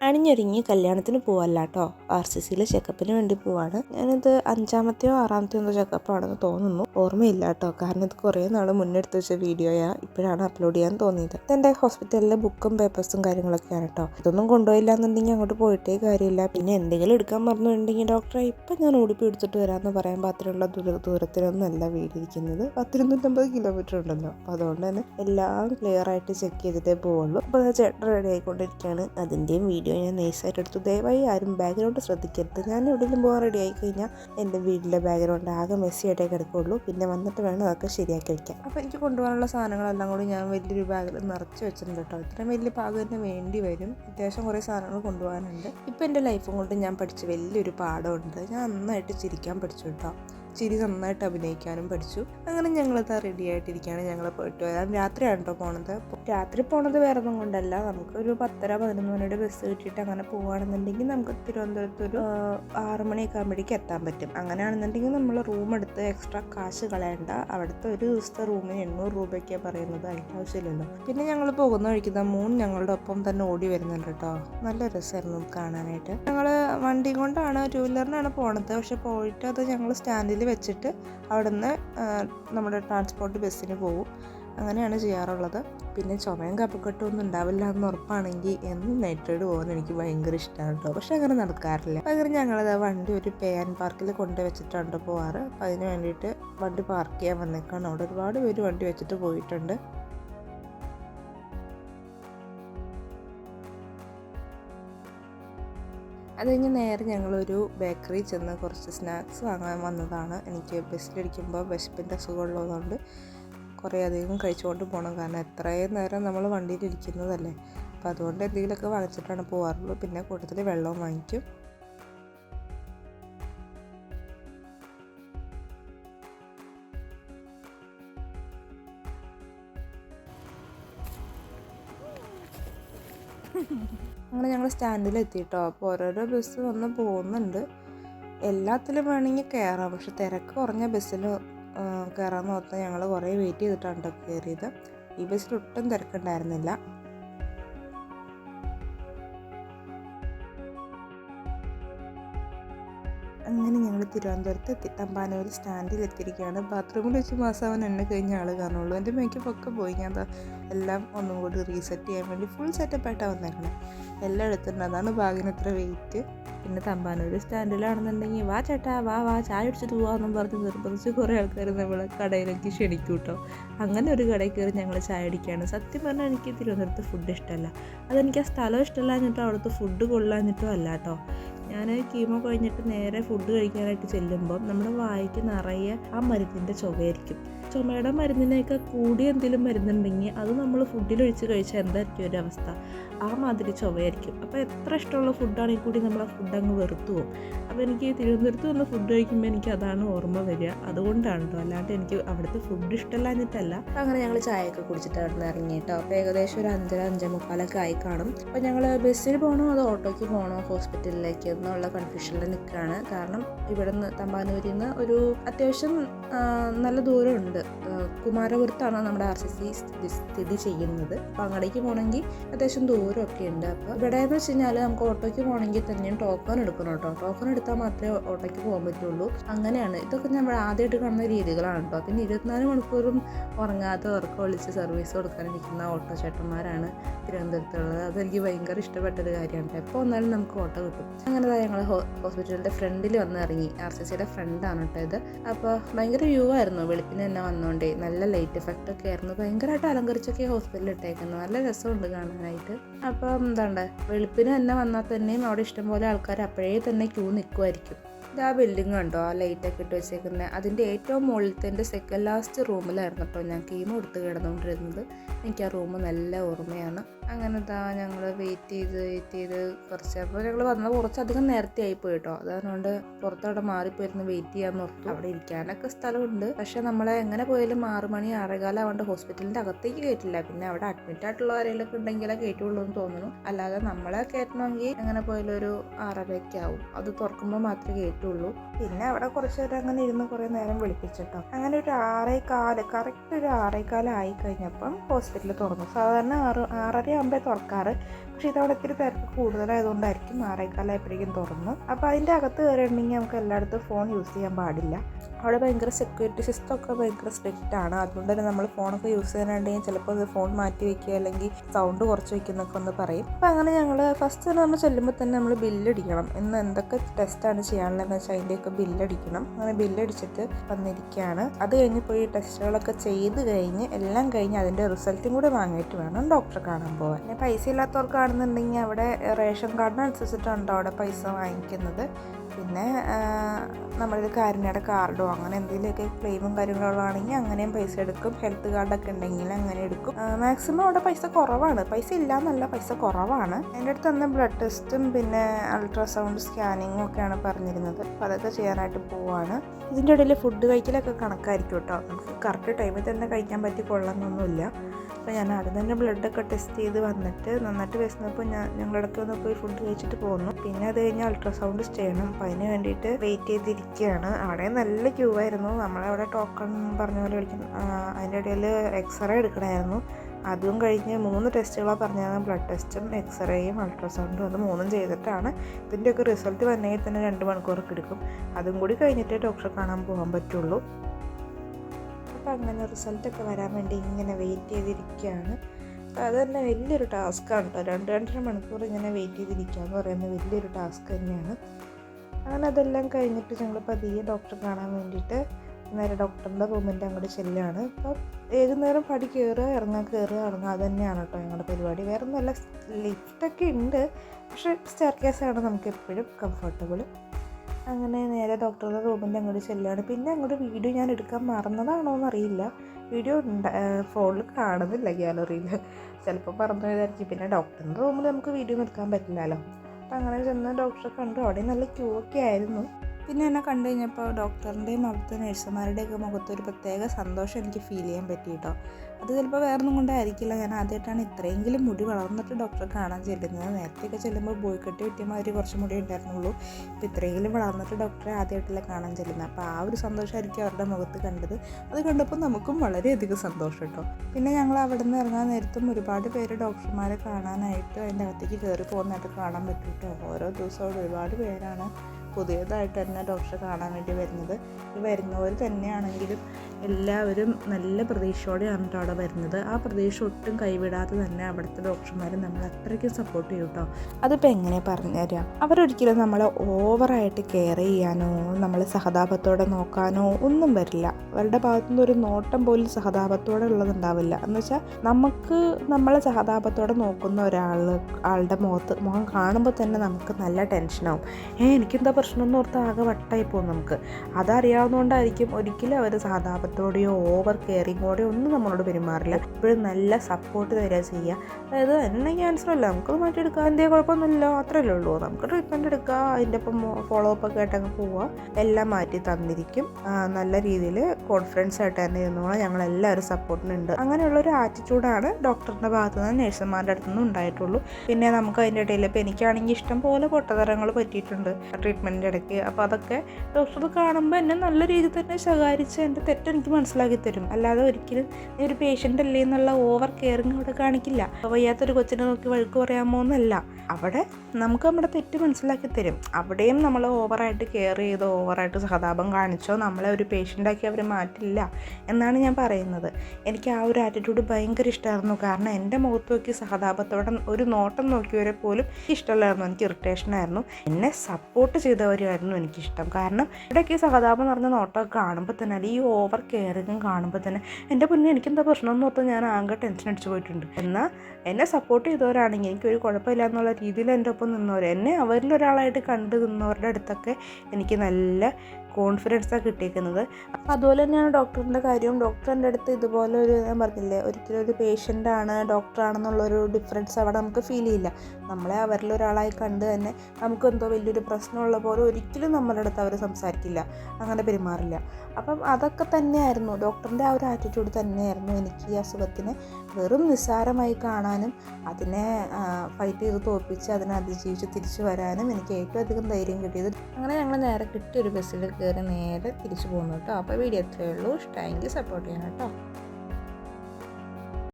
അണിഞ്ഞൊരുങ്ങി കല്യാണത്തിന് പോവല്ല കേട്ടോ ആർ സി സിയിലെ ചെക്കപ്പിന് വേണ്ടി പോവാണ്. ഞാനിത് അഞ്ചാമത്തെയോ ആറാമത്തെയോ എന്തോ ചെക്കപ്പാണെന്ന് തോന്നുന്നു. ഓർമ്മയില്ല കേട്ടോ കാരണം ഇത് കുറേ നാൾ മുന്നെടുത്ത് വെച്ച വീഡിയോയാ. ഇപ്പോഴാണ് അപ്ലോഡ് ചെയ്യാൻ തോന്നിയത്. ഇതെന്റെ ഹോസ്പിറ്റലിലെ ബുക്കും പേപ്പേഴ്സും കാര്യങ്ങളൊക്കെയാണ് കേട്ടോ ഇതൊന്നും കൊണ്ടുപോയില്ല എന്നുണ്ടെങ്കിൽ അങ്ങോട്ട് പോയിട്ടേ കാര്യമില്ല. പിന്നെ എന്തെങ്കിലും എടുക്കാൻ പറഞ്ഞിട്ടുണ്ടെങ്കിൽ ഡോക്ടറെ ഇപ്പം ഞാൻ ഓടിപ്പി എടുത്തിട്ട് വരാമെന്ന് പറയാൻ പാത്രമുള്ള ദൂര ദൂരത്തിലൊന്നല്ല വീടിരിക്കുന്നത്. പത്തിരുന്നൂറ്റമ്പത് കിലോമീറ്റർ ഉണ്ടല്ലോ. അപ്പോൾ അതുകൊണ്ട് തന്നെ എല്ലാം ക്ലിയർ ആയിട്ട് ചെക്ക് ചെയ്തിട്ടേ പോവുള്ളൂ. അപ്പോൾ ചേട്ടൻ റെഡി ആയിക്കൊണ്ടിരിക്കുകയാണ്. അതിന്റെയും വീഡിയോ ഞാൻ നൈസായിട്ട് എടുത്തു. ദയവായി ആരും ബാക്ക്ഗ്രൗണ്ട് ശ്രദ്ധിക്കരുത്. ഞാൻ എവിടെയെങ്കിലും പോകാൻ റെഡി ആയി കഴിഞ്ഞാൽ എന്റെ വീട്ടിലെ ബാക്ക്ഗ്രൗണ്ട് ആകെ മെസ്സിയായിട്ടേ കിടക്കുള്ളൂ. പിന്നെ വന്നിട്ട് വേണം അതൊക്കെ ശരിയാക്കി വയ്ക്കാം അപ്പോൾ എനിക്ക് കൊണ്ടുപോകാനുള്ള സാധനങ്ങളെല്ലാം കൂടി ഞാൻ വലിയൊരു ബാഗിൽ നിറച്ച് വെച്ചിട്ടുണ്ട് കേട്ടോ. ഇത്രയും വലിയ പാകം തന്നെ വേണ്ടി വരും. അത്യാവശ്യം കുറേ സാധനങ്ങൾ കൊണ്ടുപോകാനുണ്ട്. ഇപ്പോൾ എന്റെ ലൈഫും കൊണ്ട് ഞാൻ പഠിച്ച വലിയൊരു പാഠമുണ്ട്. ഞാൻ നന്നായിട്ട് ചിരിക്കാൻ പഠിച്ചു കേട്ടോ. ചിരി നന്നായിട്ട് അഭിനയിക്കാനും പഠിച്ചു. അങ്ങനെ ഞങ്ങളിത് റെഡി ആയിട്ടിരിക്കുകയാണ് ഞങ്ങൾ പോയിട്ട് വരാം രാത്രിയാണ് കേട്ടോ പോണത്. രാത്രി പോണത് വേറെ ഒന്നും കൊണ്ടല്ല. നമുക്ക് ഒരു പത്തര പതിനൊന്ന് മണിയുടെ ബസ് കിട്ടിയിട്ട് അങ്ങനെ പോവുകയാണെന്നുണ്ടെങ്കിൽ നമുക്ക് തിരുവനന്തപുരത്ത് ഒരു ആറ് മണിയൊക്കെ ആകുമ്പോഴേക്കും എത്താൻ പറ്റും. അങ്ങനെയാണെന്നുണ്ടെങ്കിൽ നമ്മൾ റൂം എടുത്ത് എക്സ്ട്രാ കാശ് കളയണ്ട. അവിടുത്തെ ഒരു ദിവസത്തെ റൂമിന് എണ്ണൂറ് രൂപയ്ക്കാണ് പറയുന്നത്. അതിന്റെ ആവശ്യമില്ലല്ലോ. പിന്നെ ഞങ്ങൾ പോകുന്ന വഴിക്കുന്ന മൂൺ ഞങ്ങളുടെ ഒപ്പം തന്നെ ഓടി വരുന്നുണ്ട് കേട്ടോ നല്ല രസമായിരുന്നു കാണാനായിട്ട്. ഞങ്ങൾ വണ്ടി കൊണ്ടാണ് ടൂ വീലറിനാണ് പോണത്. പക്ഷെ പോയിട്ട് അത് ഞങ്ങൾ സ്റ്റാൻഡിൽ വെച്ചിട്ട് അവിടെ നിന്ന് നമ്മുടെ ട്രാൻസ്പോർട്ട് ബസ്സിന് പോകും അങ്ങനെയാണ് ചെയ്യാറുള്ളത്. പിന്നെ ചുമയും കപ്പക്കെട്ടും ഒന്നും ഉണ്ടാവില്ല എന്ന് ഉറപ്പാണെങ്കിൽ എന്നും നൈറ്റ് റൈഡ് പോകാൻ എനിക്ക് ഭയങ്കര ഇഷ്ടമാണ് കേട്ടോ. പക്ഷെ അങ്ങനെ നടക്കാറില്ല. അങ്ങനെ ഞങ്ങളത് വണ്ടി ഒരു പേ ആൻഡ് പാർക്കിൽ കൊണ്ട് വെച്ചിട്ടാണ് പോവാറ്. അപ്പം അതിന് വേണ്ടിയിട്ട് വണ്ടി പാർക്ക് ചെയ്യാൻ വന്നേക്കാണ്. അവിടെ ഒരുപാട് പേര് വണ്ടി വെച്ചിട്ട് പോയിട്ടുണ്ട്. അത് കഴിഞ്ഞ് നേരെ ഞങ്ങളൊരു ബേക്കറി ചെന്ന് കുറച്ച് സ്നാക്സ് വാങ്ങാൻ വന്നതാണ്. എനിക്ക് ബസ്സിലിരിക്കുമ്പോൾ വിശപ്പിന്റെ അസുഖമുള്ളതുകൊണ്ട് കുറേ അധികം കഴിച്ചുകൊണ്ട് പോകണം. കാരണം എത്രയും നേരം നമ്മൾ വണ്ടിയിലിരിക്കുന്നതല്ലേ അപ്പോൾ അതുകൊണ്ട് എന്തെങ്കിലുമൊക്കെ വാങ്ങിച്ചിട്ടാണ് പോകാറുള്ളൂ. പിന്നെ കൂട്ടത്തിൽ വെള്ളവും വാങ്ങിക്കും. അങ്ങനെ ഞങ്ങൾ സ്റ്റാൻഡിൽ കേട്ടോ അപ്പോൾ ഓരോരോ ബസ് വന്ന് പോകുന്നുണ്ട്. എല്ലാത്തിലും വേണമെങ്കിൽ കയറാം പക്ഷെ തിരക്ക് കുറഞ്ഞ ബസ്സിൽ കയറാമെന്ന് ഓർത്ത് ഞങ്ങൾ കുറേ വെയിറ്റ് ചെയ്തിട്ടാണ് കേട്ടോ കയറിയത് ഈ ബസ്സിൽ ഒട്ടും തിരക്കുണ്ടായിരുന്നില്ല. അങ്ങനെ ഞങ്ങൾ തിരുവനന്തപുരത്ത് എത്തി. തമ്പാനൂർ സ്റ്റാൻഡിൽ എത്തിയിരിക്കുകയാണ് ബാത്റൂമിൽ വെച്ച് മാസാവൻ എണ്ണ കഴിഞ്ഞ ആൾ കാണുള്ളൂ. എന്റെ മേക്കപ്പ് ഒക്കെ പോയി. ഞാൻ എല്ലാം ഒന്നും കൂടി റീസെറ്റ് ചെയ്യാൻ വേണ്ടി ഫുൾ സെറ്റപ്പ് സെറ്റപ്പായിട്ടാണ് വന്നേക്കണം. എല്ലാം എടുത്തിട്ടുണ്ട്. അതാണ് ബാഗിന് ഇത്ര വെയിറ്റ് പിന്നെ തമ്പാനൂർ സ്റ്റാൻഡിലാണെന്നുണ്ടെങ്കിൽ വാ ചേട്ടാ വാ വാ ചായ അടിച്ചിട്ട് പോവാന്നും പറഞ്ഞ് നിർബന്ധിച്ച് കുറേ ആൾക്കാർ നമ്മൾ കടയിലേക്ക് ക്ഷണിക്കും കേട്ടോ. അങ്ങനെ ഒരു കടയിൽ കയറി ഞങ്ങൾ ചായ അടിക്കുകയാണ് സത്യം പറഞ്ഞാൽ എനിക്ക് തിരുവനന്തപുരത്ത് ഫുഡ് ഇഷ്ടമല്ല അതെനിക്ക് ആ സ്ഥലം ഇഷ്ടമല്ലാഞ്ഞിട്ടോ അവിടുത്തെ ഫുഡ് കൊള്ളാഞ്ഞിട്ടോ അല്ല കേട്ടോ. ഞാൻ കീമോ കഴിഞ്ഞിട്ട് നേരെ ഫുഡ് കഴിക്കാനായിട്ട് ചെല്ലുമ്പോൾ നമ്മുടെ വായിക്ക് നിറയെ ആ മരുന്നിന്റെ ചുവയായിരിക്കും. ചുമയുടെ മരുന്നിനേക്കാൾ കൂടി എന്തെങ്കിലും മരുന്നുണ്ടെങ്കിൽ അത് നമ്മൾ ഫുഡിൽ ഒഴിച്ച് കഴിച്ചാൽ എന്തായിരിക്കും ഒരു അവസ്ഥ? ആ മാതിരി ചുവയായിരിക്കും. അപ്പോൾ എത്ര ഇഷ്ടമുള്ള ഫുഡാണെങ്കിൽ കൂടി നമ്മൾ ആ ഫുഡ് അങ്ങ് വെറുത്തു പോകും. അപ്പോൾ എനിക്ക് തിരുവനന്തപുരത്ത് വന്ന് ഫുഡ് കഴിക്കുമ്പോൾ എനിക്ക് അതാണ് ഓർമ്മ വരിക. അതുകൊണ്ടാണ് കേട്ടോ അല്ലാണ്ട് എനിക്ക് അവിടുത്തെ ഫുഡ് ഇഷ്ടമല്ലാഞ്ഞിട്ടല്ല. അങ്ങനെ ഞങ്ങൾ ചായയൊക്കെ കുടിച്ചിട്ട് അവിടെ നിന്ന് ഇറങ്ങി കേട്ടോ അപ്പോൾ ഏകദേശം ഒരു അഞ്ചര അഞ്ചേ മുക്കാലൊക്കെ ആയി കാണും. അപ്പോൾ ഞങ്ങൾ ബസ്സിൽ പോകണോ അതോ ഓട്ടോയ്ക്ക് പോകണോ ഹോസ്പിറ്റലിലേക്ക് എന്നുള്ള കൺഫ്യൂഷനിൽ നിൽക്കുകയാണ്. കാരണം ഇവിടെ നിന്ന് തമ്പാനൂരിൽ നിന്ന് ഒരു അത്യാവശ്യം നല്ല ദൂരമുണ്ട്. കുമാരപുരത്താണ് നമ്മുടെ ആർ സി സി സ്ഥിതി ചെയ്യുന്നത്. അപ്പോൾ അങ്ങടേക്ക് പോകണമെങ്കിൽ അത്യാവശ്യം ദൂരമൊക്കെ ഉണ്ട്. അപ്പോൾ ഇവിടെ എന്ന് വെച്ച് കഴിഞ്ഞാൽ നമുക്ക് ഓട്ടോയ്ക്ക് പോകണമെങ്കിൽ തന്നെയും ടോക്കൺ എടുക്കണം കേട്ടോ. ടോക്കൺ എടുത്താൽ മാത്രമേ ഓട്ടോയ്ക്ക് പോകാൻ പറ്റുള്ളൂ. അങ്ങനെയാണ്. ഇതൊക്കെ നമ്മൾ ആദ്യമായിട്ട് കാണുന്ന രീതികളാണ് കേട്ടോ. പിന്നെ ഇരുപത്തിനാല് മണിക്കൂറും ഉറങ്ങാതെ ഉറക്കം ഒളിച്ച് സർവീസ് കൊടുക്കാനിരിക്കുന്ന ഓട്ടോ ചേട്ടന്മാരാണ് തിരുവനന്തപുരത്തുള്ളത്. അതെനിക്ക് ഭയങ്കര ഇഷ്ടപ്പെട്ട ഒരു കാര്യമാണ് എപ്പോൾ വന്നാലും നമുക്ക് ഓട്ടോ കിട്ടും. അങ്ങനെ ഞങ്ങൾ ഹോസ്പിറ്റലിന്റെ ഫ്രണ്ടിൽ വന്ന് ഇറങ്ങി. ആർ സി സിയുടെ ഫ്രണ്ടാണ് കേട്ടോ ഇത്. അപ്പോൾ ഭയങ്കര വ്യൂ ആയിരുന്നു വെളുപ്പിന് തന്നെ വന്നുകൊണ്ടേ നല്ല ലൈറ്റ് എഫക്റ്റ് ഒക്കെ ആയിരുന്നു. ഭയങ്കരമായിട്ട് അലങ്കരിച്ചൊക്കെ ഹോസ്പിറ്റലിൽ ഇട്ടേക്കുന്നു. നല്ല രസമുണ്ട് കാണാനായിട്ട്. അപ്പോൾ എന്താണ് വെളുപ്പിന് തന്നെ വന്നാൽ തന്നെയും അവിടെ ഇഷ്ടംപോലെ ആൾക്കാർ അപ്പോഴേ തന്നെ ക്യൂ നിൽക്കുമായിരിക്കും ആ ബിൽഡിംഗ് കണ്ടോ? ആ ലൈറ്റൊക്കെ ഇട്ട് വെച്ചേക്കുന്നത് അതിന്റെ ഏറ്റവും മുകളിലത്തെ എന്റെ സെക്കൻഡ് ലാസ്റ്റ് റൂമിലായിരുന്നു കേട്ടോ ഞാൻ കീമോ എടുത്ത് കിടന്നുകൊണ്ടിരുന്നത്. എനിക്ക് ആ റൂം നല്ല ഓർമ്മയാണ്. അങ്ങനെ ഇതാ ഞങ്ങൾ വെയിറ്റ് ചെയ്ത് വെയിറ്റ് ചെയ്ത് കുറച്ച് അപ്പോൾ ഞങ്ങൾ വന്നത് കുറച്ചധികം നേരത്തെ ആയിപ്പോയി കേട്ടോ അതുകൊണ്ട് പുറത്തവിടെ മാറിപ്പോയിരുന്നു വെയിറ്റ് ചെയ്യാൻ നിർത്തും അവിടെ ഇരിക്കാനൊക്കെ സ്ഥലമുണ്ട്. പക്ഷേ നമ്മളെ എങ്ങനെ പോയാലും ആറ് മണി ആറേകാലം ആവേണ്ട ഹോസ്പിറ്റലിന്റെ അകത്തേക്ക് കയറ്റില്ല പിന്നെ അവിടെ അഡ്മിറ്റ് ആയിട്ടുള്ള ആരെങ്കിലൊക്കെ ഉണ്ടെങ്കിലേ കയറ്റുള്ളൂ എന്ന് തോന്നുന്നു. അല്ലാതെ നമ്മളെ കയറ്റണമെങ്കിൽ എങ്ങനെ പോയാലും ഒരു ആറരയ്ക്കാവും. അത് തുറക്കുമ്പോൾ മാത്രമേ കയറ്റുള്ളൂ പറ്റുള്ളൂ പിന്നെ അവിടെ കുറച്ച് നേരം അങ്ങനെ ഇരുന്ന് കുറേ നേരം വിളിപ്പിച്ചിട്ടോ. അങ്ങനെ ഒരു ആറേകാൽ കറക്റ്റ് ഒരു ആറേകാലം ആയി കഴിഞ്ഞപ്പം ഹോസ്പിറ്റൽ തുറന്നു. സാധാരണ ആറ് ആറര ആകുമ്പോൾ തുറക്കാറ്. പക്ഷേ ഇതവിടെ ഇത്തിരി തിരക്ക് കൂടുതലായതുകൊണ്ടായിരിക്കും ആറേകാലായപ്പോഴേക്കും തുറന്നു. അപ്പോൾ അതിന്റെ അകത്ത് കയറിയിട്ടുണ്ടെങ്കിൽ നമുക്ക് എല്ലായിടത്തും ഫോൺ യൂസ് ചെയ്യാൻ പാടില്ല. അവിടെ ഭയങ്കര സെക്യൂരിറ്റി സിസ്റ്റം ഒക്കെ ഭയങ്കര സ്ട്രിക്റ്റ് ആണ്. അതുകൊണ്ട് തന്നെ നമ്മൾ ഫോണൊക്കെ യൂസ് ചെയ്യാനുണ്ടെങ്കിൽ ചിലപ്പോൾ ഫോൺ മാറ്റി വെക്കുക അല്ലെങ്കിൽ സൗണ്ട് കുറച്ച് വെക്കുന്നൊക്കെ ഒന്ന് പറയും. അപ്പോൾ അങ്ങനെ ഞങ്ങൾ ഫസ്റ്റ് തന്നെ നമ്മൾ ചെല്ലുമ്പോൾ തന്നെ നമ്മൾ ബില്ലടിക്കണം ഇന്ന് എന്തൊക്കെ ടെസ്റ്റാണ് ചെയ്യാനുള്ളതെന്ന് വെച്ചാൽ അതിന്റെയൊക്കെ ബില്ലടിക്കണം അങ്ങനെ ബില്ലടിച്ചിട്ട് വന്നിരിക്കുകയാണ്. അത് കഴിഞ്ഞ് പോയി ടെസ്റ്റുകളൊക്കെ ചെയ്ത് കഴിഞ്ഞ് എല്ലാം കഴിഞ്ഞ് അതിന്റെ റിസൾട്ടും കൂടെ വാങ്ങിയിട്ട് വേണം ഡോക്ടറെ കാണാൻ പോകാൻ പിന്നെ പൈസ ഇല്ലാത്തവർക്കാണെന്നുണ്ടെങ്കിൽ അവിടെ റേഷൻ കാർഡിനനുസരിച്ചിട്ടുണ്ടോ അവിടെ പൈസ വാങ്ങിക്കുന്നത്. പിന്നെ നമ്മളൊരു കാരുണ്യയുടെ കാർഡോ അങ്ങനെ എന്തെങ്കിലുമൊക്കെ ക്ലെയിമും കാര്യങ്ങളുള്ളതാണെങ്കിൽ അങ്ങനെയും പൈസ എടുക്കും. ഹെൽത്ത് കാർഡൊക്കെ ഉണ്ടെങ്കിൽ അങ്ങനെ എടുക്കും. മാക്സിമം അവിടെ പൈസ കുറവാണ്. പൈസ ഇല്ല എന്നല്ല പൈസ കുറവാണ്. എന്റെ അടുത്ത് തന്നെ ബ്ലഡ് ടെസ്റ്റും പിന്നെ അൾട്രാസൗണ്ട് സ്കാനിങ്ങും ഒക്കെയാണ് പറഞ്ഞിരുന്നത്. അപ്പോൾ അതൊക്കെ ചെയ്യാനായിട്ട് പോവാണ്. ഇതിന്റെ ഇടയിൽ ഫുഡ് കഴിക്കലൊക്കെ കണക്കായിരിക്കും കേട്ടോ. നമുക്ക് കറക്റ്റ് ടൈമിൽ തന്നെ കഴിക്കാൻ പറ്റി കൊള്ളാമെന്നൊന്നുമില്ല അപ്പോൾ ഞാൻ ആദ്യം തന്നെ ബ്ലഡൊക്കെ ടെസ്റ്റ് ചെയ്ത് വന്നിട്ട് നന്നായിട്ട് വിശന്നപ്പോൾ ഞാൻ ഞങ്ങളിടയ്ക്ക് അടുത്ത് പോയി ഫുഡ് കഴിച്ചിട്ട് പോന്നു. പിന്നെ അത് കഴിഞ്ഞ് അൾട്രാസൗണ്ട് ചെയ്യണം. അപ്പോൾ അതിന് വേണ്ടിയിട്ട് വെയിറ്റ് ചെയ്തിരിക്കുകയാണ് അവിടെ നല്ല ക്യൂ ആയിരുന്നു. നമ്മളവിടെ ടോക്കൺ പറഞ്ഞ പോലെ വിളിക്കും. അതിന്റെ ഇടയിൽ എക്സ്റേ എടുക്കണമായിരുന്നു അതും കഴിഞ്ഞ് മൂന്ന് ടെസ്റ്റുകളാണ് പറഞ്ഞത് ബ്ലഡ് ടെസ്റ്റും എക്സ്റേയും അൾട്രാസൗണ്ടും അത് മൂന്നും ചെയ്തിട്ടാണ്. ഇതിന്റെയൊക്കെ റിസൾട്ട് വന്നെങ്കിൽ തന്നെ രണ്ട് മണിക്കൂറൊക്കെ എടുക്കും. അതും കൂടി കഴിഞ്ഞിട്ടേ ഡോക്ടറെ കാണാൻ പോകാൻ പറ്റുള്ളൂ. അപ്പോൾ അങ്ങനെ റിസൾട്ടൊക്കെ വരാൻ വേണ്ടി ഇങ്ങനെ വെയിറ്റ് ചെയ്തിരിക്കുകയാണ് അത് തന്നെ വലിയൊരു ടാസ്ക്കാണ് കേട്ടോ രണ്ട് രണ്ടര മണിക്കൂർ ഇങ്ങനെ വെയിറ്റ് ചെയ്തിരിക്കുക എന്ന് പറയുന്നത് വലിയൊരു ടാസ്ക് തന്നെയാണ്. അങ്ങനെ അതെല്ലാം കഴിഞ്ഞിട്ട് ഞങ്ങൾ പതിയെ ഡോക്ടറെ കാണാൻ വേണ്ടിയിട്ട് നേരെ ഡോക്ടറിന്റെ റൂമിന്റെ അങ്ങോട്ട് ചെല്ലുകയാണ്. അപ്പോൾ ഏത് നേരം പടി കയറുക ഇറങ്ങാൻ കയറുക ഇറങ്ങുക അത് തന്നെയാണ് കേട്ടോ ഞങ്ങളുടെ പരിപാടി. വേറെ നല്ല ലിഫ്റ്റൊക്കെ ഉണ്ട് പക്ഷേ സ്റ്റെയർ കേസാണ് നമുക്ക് എപ്പോഴും കംഫർട്ടബിൾ അങ്ങനെ നേരെ ഡോക്ടറുടെ റൂമിന്റെ അങ്ങോട്ട് ചെല്ലുകയാണ്. പിന്നെ അങ്ങോട്ട് വീഡിയോ ഞാൻ എടുക്കാൻ മറന്നതാണോ എന്നറിയില്ല. വീഡിയോ ഫോണിൽ കാണുന്നില്ല ഗ്യാലറിയിൽ ചിലപ്പോൾ മറന്നു പോയതായിരിക്കും. പിന്നെ ഡോക്ടറിന്റെ റൂമിൽ നമുക്ക് വീഡിയോ എടുക്കാൻ പറ്റില്ലല്ലോ. അങ്ങനെ ചെന്ന് ഡോക്ടറെ കണ്ടു. അവിടെ നല്ല ക്യൂ ഒക്കെ ആയിരുന്നു. പിന്നെ എന്നെ കണ്ടു കഴിഞ്ഞപ്പോൾ ഡോക്ടറിന്റെയും അവിടുത്തെ നഴ്സുമാരുടെയൊക്കെ മുഖത്ത് ഒരു പ്രത്യേക സന്തോഷം എനിക്ക് ഫീൽ ചെയ്യാൻ പറ്റി കേട്ടോ അത് ചിലപ്പോൾ വേറൊന്നും കൊണ്ടായിരിക്കില്ല. ഞാൻ ആദ്യമായിട്ടാണ് ഇത്രയെങ്കിലും മുടി വളർന്നിട്ട് ഡോക്ടറെ കാണാൻ ചെല്ലുന്നത്. നേരത്തെയൊക്കെ ചെല്ലുമ്പോൾ ബോയ് കെട്ടി വെട്ടിയമാതിരി കുറച്ച് മുടി ഉണ്ടായിരുന്നുള്ളൂ. ഇപ്പോൾ ഇത്രയെങ്കിലും വളർന്നിട്ട് ഡോക്ടറെ ആദ്യമായിട്ടല്ല കാണാൻ ചെല്ലുന്നത്. അപ്പോൾ ആ ഒരു സന്തോഷമായിരിക്കും അവരുടെ മുഖത്ത് കണ്ടത്. അത് കണ്ടപ്പോൾ നമുക്കും വളരെയധികം സന്തോഷം കേട്ടോ പിന്നെ ഞങ്ങൾ അവിടെ നിന്ന് ഇറങ്ങാൻ നേരത്തും ഒരുപാട് പേര് ഡോക്ടർമാരെ കാണാനായിട്ട് അതിന്റെ അകത്തേക്ക് കയറി പോകുന്നതായിട്ട് കാണാൻ പറ്റും കേട്ടോ ഓരോ ദിവസവും ഒരുപാട് പേരാണ് പുതിയതായിട്ട് തന്നെ ഡോക്ടറെ കാണാൻ വേണ്ടി വരുന്നത്. ഈ വരുന്നവർ തന്നെയാണെങ്കിലും എല്ലാവരും നല്ല പ്രതീക്ഷയോടെയാണ് കേട്ടോ അവിടെ വരുന്നത്. ആ പ്രതീക്ഷ ഒട്ടും കൈവിടാതെ തന്നെ അവിടുത്തെ ഡോക്ടർമാർ നമ്മൾ അത്രയ്ക്കും സപ്പോർട്ട് ചെയ്യും കേട്ടോ അതിപ്പോൾ എങ്ങനെ പറഞ്ഞുതരാം അവരൊരിക്കലും നമ്മളെ ഓവറായിട്ട് കെയർ ചെയ്യാനോ നമ്മളെ സഹതാപത്തോടെ നോക്കാനോ ഒന്നും വരില്ല. അവരുടെ ഭാഗത്തുനിന്ന് ഒരു നോട്ടം പോലും സഹതാപത്തോടെ ഉള്ളതുണ്ടാവില്ല. എന്ന് വെച്ചാൽ നമുക്ക് നമ്മളെ സഹതാപത്തോടെ നോക്കുന്ന ഒരാൾ ആളുടെ മുഖത്ത് മുഖം കാണുമ്പോൾ തന്നെ നമുക്ക് നല്ല ടെൻഷനാവും ഏ എനിക്കെന്താ പ്രശ്നം എന്ന് ഓർത്ത് ആകെ വട്ടായി പോകും നമുക്ക്. അതറിയാവുന്നതുകൊണ്ടായിരിക്കും ഒരിക്കലും അവർ സഹതാപത്തോടെയോ ഓവർ കെയറിങ്ങോടെയോ ഒന്നും നമ്മളോട് പെരുമാറില്ല. എപ്പോഴും നല്ല സപ്പോർട്ട് തരിക ചെയ്യുക. അതായത് എന്നെ ക്യാൻസർ അല്ല നമുക്കത് മാറ്റിയെടുക്കുക എന്തേ കുഴപ്പമൊന്നുമില്ല അത്രയല്ലേ ഉള്ളൂ. നമുക്ക് ട്രീറ്റ്മെന്റ് എടുക്കുക അതിന്റെ ഒപ്പം ഫോളോ അപ്പ് ഒക്കെ ആയിട്ട് അങ്ങ് പോവുക. എല്ലാം മാറ്റി തന്നിരിക്കും. നല്ല രീതിയിൽ കോൺഫിഡൻസ് ആയിട്ട് തന്നെ ഇരുന്നോളാം. ഞങ്ങളെല്ലാവരും സപ്പോർട്ടിനുണ്ട് അങ്ങനെയുള്ള ഒരു ആറ്റിറ്റ്യൂഡാണ് ഡോക്ടറിന്റെ ഭാഗത്തു നിന്ന് നഴ്സുമാരുടെ അടുത്തുനിന്ന് ഉണ്ടായിട്ടുള്ളൂ. പിന്നെ നമുക്ക് അതിന്റെ ഇടയിൽ ഇപ്പോൾ എനിക്കാണെങ്കിൽ ഇഷ്ടം പോലെ പൊട്ടതരങ്ങൾ പറ്റിയിട്ടുണ്ട്. ട്രീറ്റ്മെന്റിന്റെ ഇടയ്ക്ക്. അപ്പോൾ അതൊക്കെ ഡോക്ടർ കാണുമ്പോൾ എന്നെ നല്ല രീതിയിൽ തന്നെ ശകാരിച്ച് എന്റെ തെറ്റെനിക്ക് മനസ്സിലാക്കി തരും. അല്ലാതെ ഒരിക്കലും നീ ഒരു പേഷ്യന്റ് അല്ലേ എന്നുള്ള ഓവർ കെയറിങ് അവിടെ കാണിക്കില്ല. വയ്യാത്തൊരു കൊച്ചിനെ നോക്കി വഴുക്ക് പറയാമോ എന്നല്ല അവിടെ നമുക്ക് നമ്മുടെ തെറ്റ് മനസ്സിലാക്കി തരും. അവിടെയും നമ്മൾ ഓവറായിട്ട് കെയർ ചെയ്തോ ഓവറായിട്ട് സഹതാപം കാണിച്ചോ നമ്മളെ ഒരു പേഷ്യന്റാക്കി അവർ മാറ്റില്ല എന്നാണ് ഞാൻ പറയുന്നത്. എനിക്ക് ആ ഒരു ആറ്റിറ്റ്യൂഡ് ഭയങ്കര ഇഷ്ടമായിരുന്നു. കാരണം എന്റെ മുഖത്ത് നോക്കി സഹതാപത്തോടെ ഒരു നോട്ടം നോക്കിയവരെ പോലും ഇഷ്ടമല്ലായിരുന്നു. എനിക്ക് ഇറിറ്റേഷൻ ആയിരുന്നു. എന്നെ സപ്പോർട്ട് ചെയ്തവരുമായിരുന്നു എനിക്കിഷ്ടം. കാരണം ഇവിടെയൊക്കെ ഈ സഹതാപം നിറഞ്ഞ നോട്ടമൊക്കെ കാണുമ്പോൾ തന്നെ അല്ലെങ്കിൽ ഈ ഓവർ കെയറിങ്ങും കാണുമ്പോൾ തന്നെ എന്റെ പൊന്നെ എനിക്കെന്താ പ്രശ്നം എന്ന് ഓർത്ത് ഞാൻ ആകെ ടെൻഷൻ അടിച്ചു പോയിട്ടുണ്ട്. എന്നാൽ എന്നെ സപ്പോർട്ട് ചെയ്തവരാണെങ്കിൽ എനിക്ക് ഒരു കുഴപ്പമില്ല എന്നുള്ള രീതിയിൽ എന്റെ ഒപ്പം നിന്നവർ എന്നെ അവരിലൊരാളായിട്ട് കണ്ടു നിന്നവരുടെ അടുത്തൊക്കെ എനിക്ക് നല്ല കോൺഫിഡൻസാണ് കിട്ടിയിരിക്കുന്നത് അപ്പോൾ അതുപോലെ തന്നെയാണ് ഡോക്ടറിന്റെ കാര്യവും. ഡോക്ടർ എന്റെ അടുത്ത് ഇതുപോലെ ഒരു ഞാൻ പറഞ്ഞില്ലേ ഒരിക്കലും ഒരു പേഷ്യന്റാണ് ഡോക്ടറാണെന്നുള്ളൊരു ഡിഫറൻസ് അവിടെ നമുക്ക് ഫീൽ ചെയ്യില്ല. നമ്മളെ അവരിൽ ഒരാളായി കണ്ട് തന്നെ നമുക്ക് എന്തോ വലിയൊരു പ്രശ്നമുള്ള പോലെ ഒരിക്കലും നമ്മളുടെ അടുത്ത് അവർ സംസാരിക്കില്ല. അങ്ങനെ പെരുമാറില്ല. അപ്പം അതൊക്കെ തന്നെയായിരുന്നു. ഡോക്ടറിന്റെ ആ ഒരു ആറ്റിറ്റ്യൂഡ് തന്നെയായിരുന്നു എനിക്ക് ഈ അസുഖത്തിനെ. വെറും നിസ്സാരമായി കാണാനും അതിനെ ഫൈറ്റ് ചെയ്ത് തോൽപ്പിച്ച് അതിനെ അതിജീവിച്ച് തിരിച്ചു വരാനും എനിക്ക് ഏറ്റവും അധികം ധൈര്യം കിട്ടിയത്. അങ്ങനെ ഞങ്ങൾ നേരെ കിട്ടിയ ഒരു ബസ്സിൽ കയറി നേരെ തിരിച്ചു പോകുന്നു കേട്ടോ. അപ്പോൾ വീഡിയോ എത്രയേ ഉള്ളൂ. ഇഷ്ടമെങ്കിൽ സപ്പോർട്ട് ചെയ്യണം കേട്ടോ.